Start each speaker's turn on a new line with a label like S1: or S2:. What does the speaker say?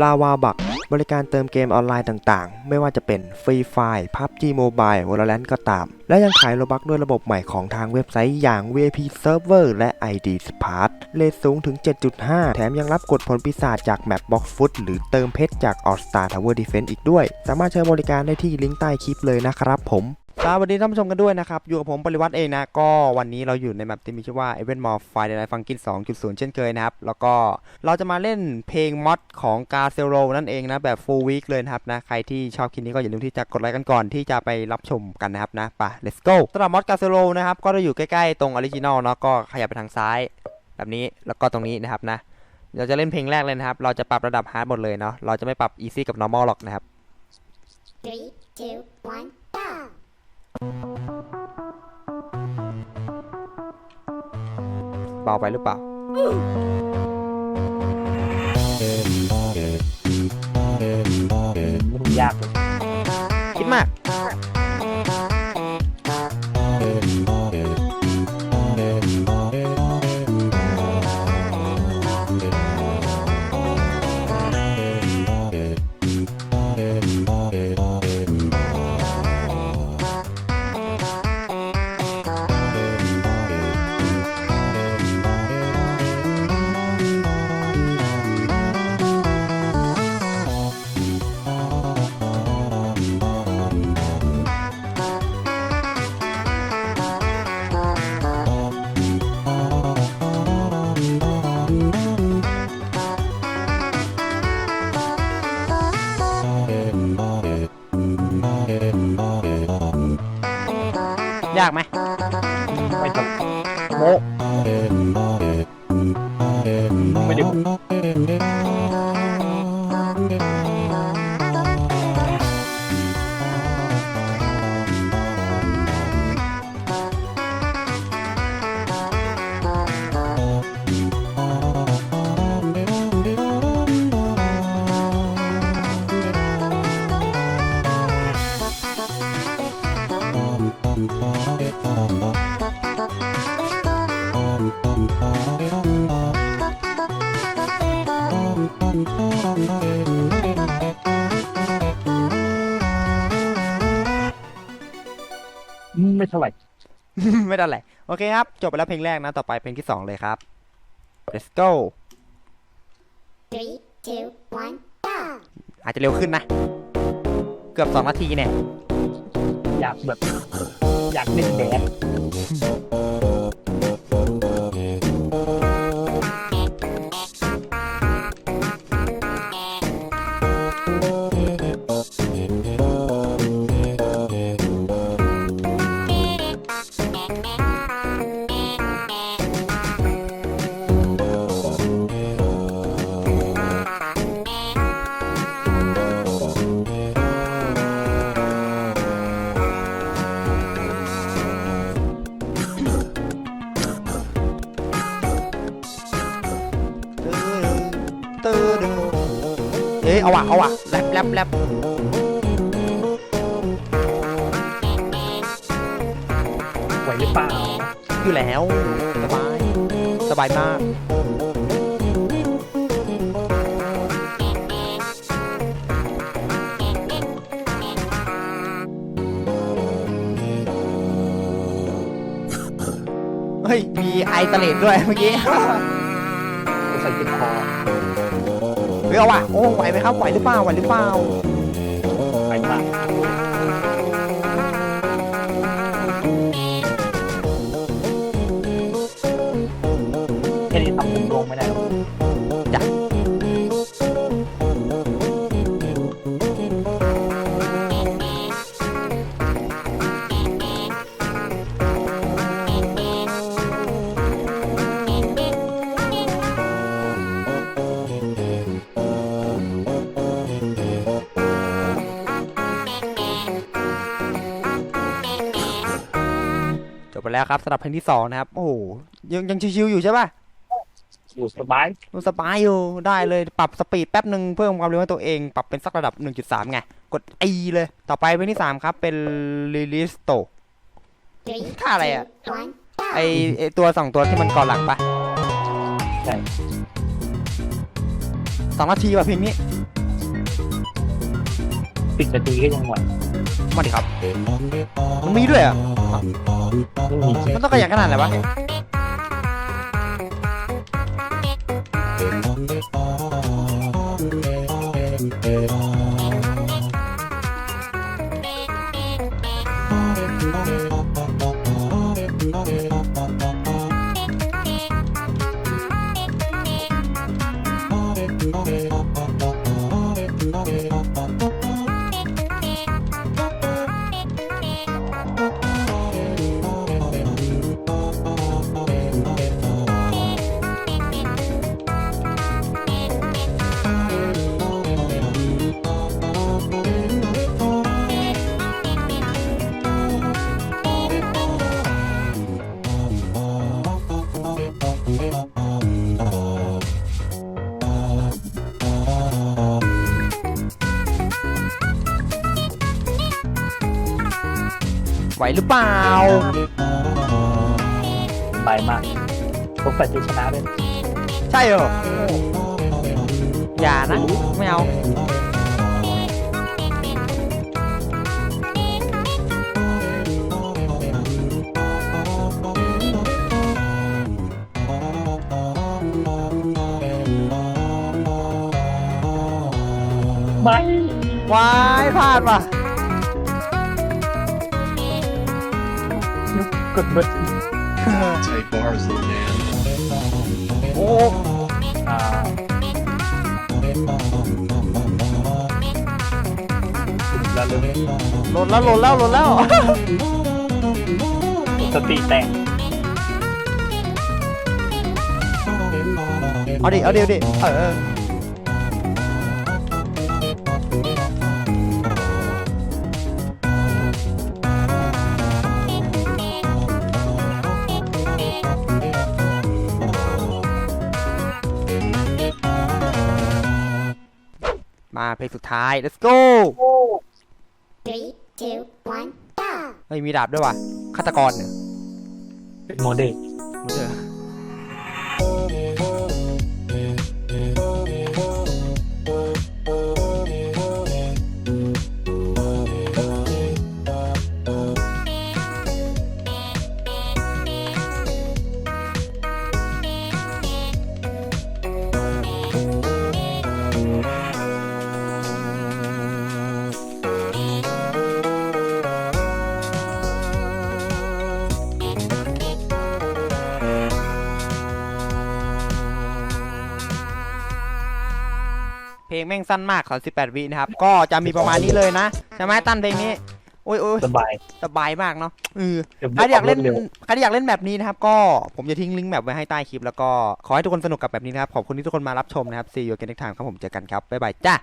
S1: ลาวาบัก บริการเติมเกมออนไลน์ต่างๆ ไม่ว่าจะเป็น Free Fire, PUBG Mobile Valorant ก็ตาม และยังขายโลบักด้วยระบบใหม่ของทางเว็บไซต์อย่าง VIP Server และ ID Smart เลทสูงถึง 7.5 แถมยังรับกดผลปีศาจจากแมป Box Foot หรือเติมเพชรจาก All Star Tower Defense อีกด้วย สามารถใช้บริการได้ที่ลิงก์ใต้คลิปเลยนะครับผม สวัสดีท่านผู้ชมกันด้วยนะครับ อยู่กับผมปริวัติเองนะ ก็วันนี้เราอยู่ในแมปที่มีชื่อว่า Event Mall Friday Night Funkin 2.0 เช่นเคยนะครับ แล้วก็เราจะมาเล่นเพลงมอดของกาเซโรนั่นเองนะ แบบ full week เลยนะครับนะ ใครที่ชอบคลิปนี้ก็อย่าลืมที่จะกดไลค์กันก่อนที่จะไปรับชมกันนะครับนะไป let's go สำหรับมอดกาเซโรนะครับ ก็จะอยู่ใกล้ๆ ตรงออริจินอลเนาะ ก็ขยับไปทางซ้าย แบบนี้ แล้วก็ตรงนี้นะครับนะ เราจะเล่นเพลงแรกเลยนะครับ เราจะปรับระดับฮาร์ดหมดเลยเนาะ เราจะไม่ปรับ easy กับ normal หรอกนะครับ
S2: Three, two, one!
S1: เบาไปหรือเปล่า
S3: ยาก
S1: ไหม
S3: ไม่ต้อง
S1: โม
S3: ไม่เท่าไหร่
S1: ไม่ได้แหละโอเคครับ จบไปแล้วเพลงแรกนะ ต่อไปเพลงที่2เลยครับ let's go
S2: Three, two, one, go!
S1: อาจจะเร็วขึ้นนะ เกือบ2นาทีเนี่ย
S3: อยากแบบ อยากเล่นแดน
S1: เอ้ยเอาว่ะเอาว่ะแรปแรปแรป
S3: ไหวหรือเปล่า
S1: อยู่แล้ว สบาย สบายมาก เฮ้ย มีไอตะเลดด้วยเมื่อกี้
S3: ใส่ติดคอ
S1: เฮ้ยเอาว่ะโอ้ไหวไหมครับไหวหรือเปล่าไหวหรือเปล่า
S3: แล้
S1: วครับสำหรับเพลงที่สองนะครับ โอ้โหยังยังชิวๆอยู่ใช่ป่ะ
S3: อยู่สบาย
S1: ดูสบายอยู่ได้เลยปรับสปีดแป๊บหนึ่งเพิ่มความเร็วให้ตัวเอง ปรับเป็นสักระดับ 1.3 ไง กด E เลย ต่อไปเป็นที่3ครับ เป็น release t o ท่าอะไรอะไอไอตัวสองตัวที่มันก่อหลังปะ
S3: ใช่
S1: สองนาทีว่ะเพลงนี้
S3: สิบนาทีก็ยังไหว
S1: มาดิครับมันมีด้วยเหรอะ
S3: ไม่มี
S1: มันต้องขยันขนาดไหนวะ ไหวหรือเปล่า
S3: สบายมากพวกแฟนที่ชนะด้วย
S1: ใช่เหรอ อย่านะ ไม่เอา
S3: ไม่
S1: วายพลาดว่ะ
S3: กดเบิร์ด
S4: Tight bars, little man.
S1: โอ้
S3: อ่าแล้วเลย
S1: หล่นแล้วหล่นแล้วหล่นแล้ว
S3: สติแตก
S1: เอาดิ เอาดิเอาดิเออ มาเพลงสุดท้าย let's go
S2: Three, two, one, go!
S1: เฮ้ยมีดาบด้วยว่ะฆาตกรเนี่ย
S3: เป็นโมเดล
S1: มาเถอะเพล งแม่งสั้นมากขอ18วินะครับ ก็จะมีประมาณนี้เลยนะใช่ไหมตั้นเพลงนี้โอ้ยโอ้ย
S3: สบาย
S1: สบายมากเนาะเออ
S3: เดี๋ยว
S1: ใครอยากเล่น
S3: ร็ว
S1: ใครที่อยากเล่นแบบนี้นะครับ ก็ผมจะทิ้งลิงก์แบบไว้ให้ใต้คลิป แล้วก็ขอให้ทุกคนสนุกกับแบบนี้นะครับ ขอบคุณที่ทุกคนมารับชมนะครับ see you again next time ครับผมเจอกันครับบ๊ายบายจ้า